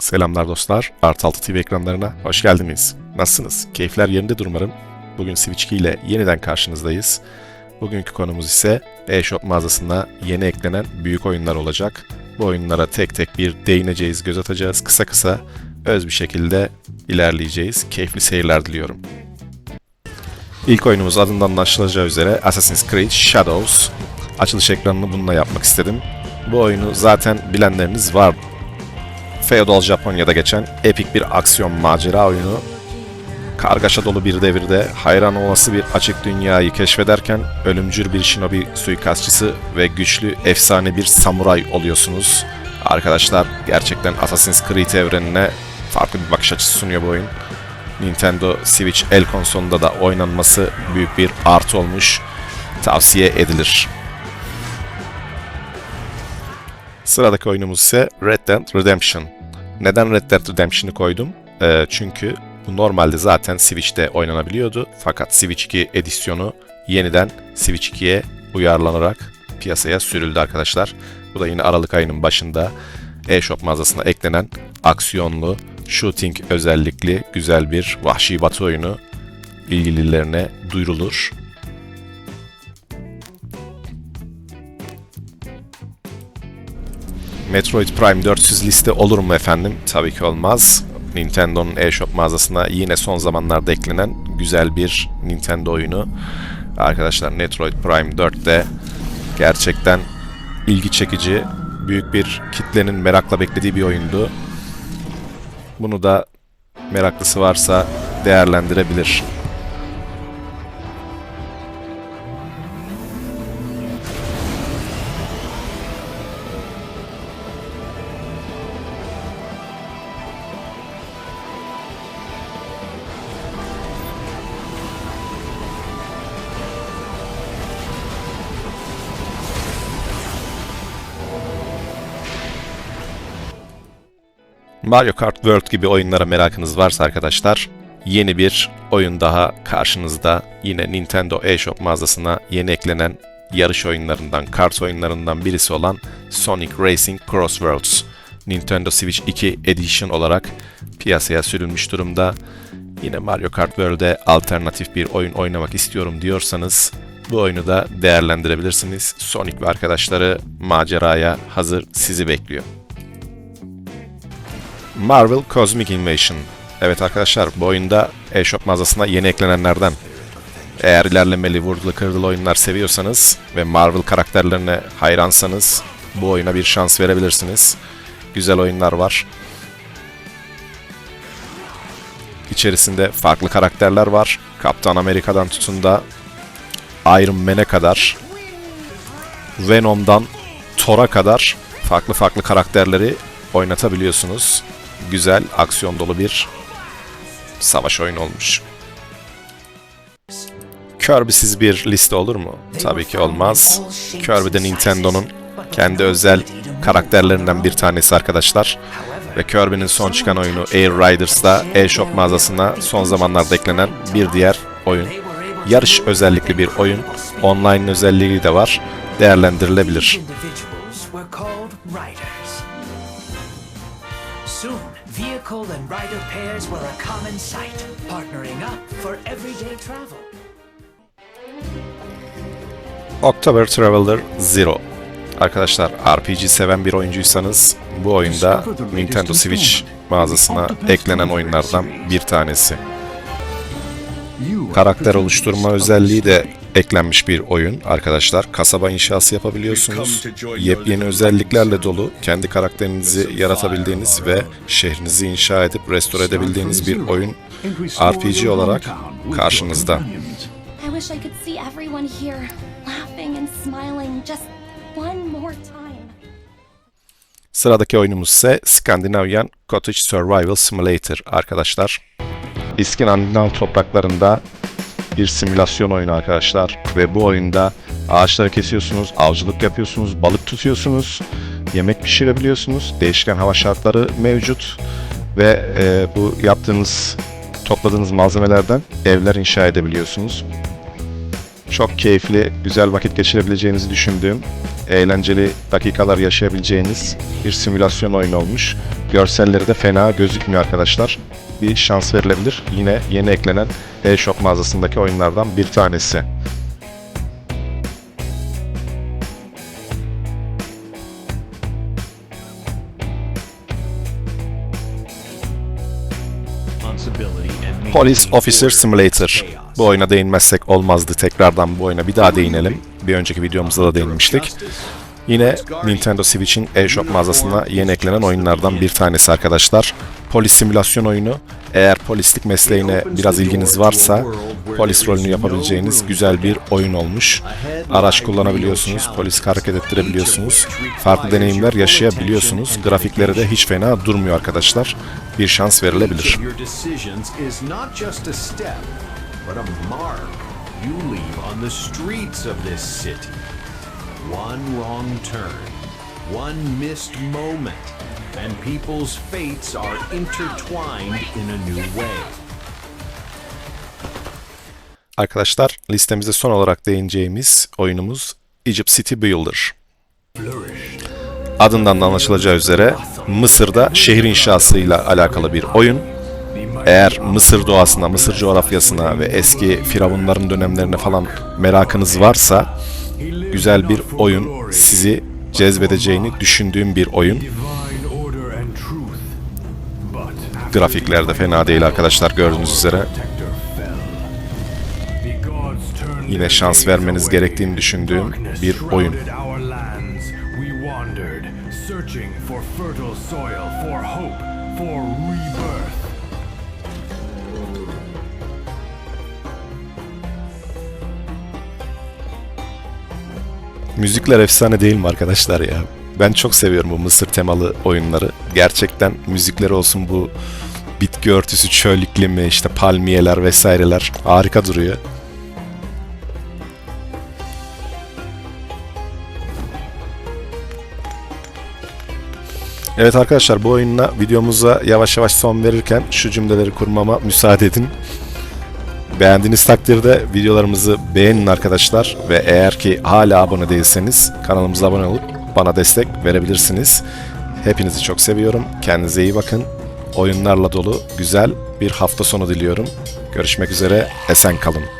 Selamlar dostlar. Art 6 TV ekranlarına hoş geldiniz. Nasılsınız? Keyifler yerinde umarım. Bugün Switch 2 ile yeniden karşınızdayız. Bugünkü konumuz ise eShop mağazasına yeni eklenen büyük oyunlar olacak. Bu oyunlara tek tek bir değineceğiz, göz atacağız. Kısa kısa öz bir şekilde ilerleyeceğiz. Keyifli seyirler diliyorum. İlk oyunumuz adından anlaşılacağı üzere Assassin's Creed Shadows. Açılış ekranını bununla yapmak istedim. Bu oyunu zaten bilenleriniz var. Feodal Japonya'da geçen epik bir aksiyon macera oyunu. Kargaşa dolu bir devirde hayran olası bir açık dünyayı keşfederken ölümcül bir shinobi suikastçısı ve güçlü efsane bir samuray oluyorsunuz. Arkadaşlar gerçekten Assassin's Creed evrenine farklı bir bakış açısı sunuyor bu oyun. Nintendo Switch el konsolunda da oynanması büyük bir artı olmuş. Tavsiye edilir. Sıradaki oyunumuz ise Red Dead Redemption. Neden Red Dead Redemption'ı koydum? Ee, çünkü bu normalde zaten Switch'te oynanabiliyordu. Fakat Switch 2 edisyonu yeniden Switch 2'ye uyarlanarak piyasaya sürüldü arkadaşlar. Bu da yine Aralık ayının başında eShop mağazasına eklenen aksiyonlu, shooting özellikli güzel bir vahşi batı oyunu ilgililerine duyurulur. Metroid Prime 400 liste olur mu efendim? Tabii ki olmaz. Nintendo'nun eShop mağazasına yine son zamanlarda eklenen güzel bir Nintendo oyunu. Arkadaşlar Metroid Prime 4'te gerçekten ilgi çekici, büyük bir kitlenin merakla beklediği bir oyundu. Bunu da meraklısı varsa değerlendirebilir. Mario Kart World gibi oyunlara merakınız varsa arkadaşlar, yeni bir oyun daha karşınızda. Yine Nintendo eShop mağazasına yeni eklenen yarış oyunlarından, kart oyunlarından birisi olan Sonic Racing Cross Worlds. Nintendo Switch 2 Edition olarak piyasaya sürülmüş durumda. Yine Mario Kart World'e alternatif bir oyun oynamak istiyorum diyorsanız bu oyunu da değerlendirebilirsiniz. Sonic ve arkadaşları maceraya hazır sizi bekliyor. Marvel Cosmic Invasion. Evet arkadaşlar bu oyunda eShop mağazasına yeni eklenenlerden. Eğer ilerlemeli vurdulu kırdılı oyunlar seviyorsanız ve Marvel karakterlerine hayransanız bu oyuna bir şans verebilirsiniz. Güzel oyunlar var. İçerisinde farklı karakterler var. Kaptan Amerika'dan tutun da Iron Man'e kadar Venom'dan Thor'a kadar farklı farklı karakterleri oynatabiliyorsunuz. Güzel, aksiyon dolu bir savaş oyunu olmuş. Kirby'siz bir liste olur mu? Tabii ki olmaz. Kirby de Nintendo'nun kendi özel karakterlerinden bir tanesi arkadaşlar. Ve Kirby'nin son çıkan oyunu Air Riders'da eShop mağazasına son zamanlarda eklenen bir diğer oyun. Yarış özellikli bir oyun. Online özelliği de var. Değerlendirilebilir. Rider pairs were a common sight, partnering up for everyday travel. October Traveler Zero. Arkadaşlar RPG seven bir oyuncuysanız bu oyunda Nintendo Switch mağazasına eklenen oyunlardan bir tanesi. Karakter oluşturma özelliği de eklenmiş bir oyun arkadaşlar. Kasaba inşası yapabiliyorsunuz. Yepyeni özelliklerle dolu kendi karakterinizi yaratabildiğiniz ve şehrinizi inşa edip restore edebildiğiniz bir oyun RPG olarak karşınızda. Sıradaki oyunumuz ise Scandinavian Cottage Survival Simulator arkadaşlar. İskandinav topraklarında bir simülasyon oyunu arkadaşlar ve bu oyunda ağaçları kesiyorsunuz, avcılık yapıyorsunuz, balık tutuyorsunuz, yemek pişirebiliyorsunuz. Değişken hava şartları mevcut ve e, bu yaptığınız, topladığınız malzemelerden evler inşa edebiliyorsunuz. Çok keyifli, güzel vakit geçirebileceğinizi düşündüğüm, eğlenceli dakikalar yaşayabileceğiniz bir simülasyon oyunu olmuş. Görselleri de fena gözükmüyor arkadaşlar. Bir şans verilebilir. Yine yeni eklenen e-shop mağazasındaki oyunlardan bir tanesi. Police Officer Simulator. Bu oyuna değinmezsek olmazdı. Tekrardan bu oyuna bir daha değinelim. Bir önceki videomuzda da değinmiştik. Yine Nintendo Switch'in eShop mağazasına yeni eklenen oyunlardan bir tanesi arkadaşlar. Polis simülasyon oyunu. Eğer polislik mesleğine biraz ilginiz varsa polis rolünü yapabileceğiniz güzel bir oyun olmuş. Araç kullanabiliyorsunuz, polis hareket ettirebiliyorsunuz. Farklı deneyimler yaşayabiliyorsunuz. Grafikleri de hiç fena durmuyor arkadaşlar. Bir şans verilebilir. One missed moment, and people's fates are intertwined in a new way. Arkadaşlar listemizde son olarak değineceğimiz oyunumuz Egypt City Builder. Adından da anlaşılacağı üzere Mısır'da şehir inşasıyla alakalı bir oyun. Eğer Mısır doğasına, Mısır coğrafyasına ve eski firavunların dönemlerine falan merakınız varsa güzel bir oyun sizi cezbedeceğini düşündüğüm bir oyun. Grafikler de fena değil arkadaşlar gördüğünüz üzere. Yine şans vermeniz gerektiğini düşündüğüm bir oyun. Müzikler efsane değil mi arkadaşlar ya? Ben çok seviyorum bu Mısır temalı oyunları. Gerçekten müzikleri olsun bu bitki örtüsü çöl iklimi işte palmiyeler vesaireler harika duruyor. Evet arkadaşlar bu oyunla videomuza yavaş yavaş son verirken şu cümleleri kurmama müsaade edin. Beğendiğiniz takdirde videolarımızı beğenin arkadaşlar ve eğer ki hala abone değilseniz kanalımıza abone olup bana destek verebilirsiniz. Hepinizi çok seviyorum. Kendinize iyi bakın. Oyunlarla dolu güzel bir hafta sonu diliyorum. Görüşmek üzere. Esen kalın.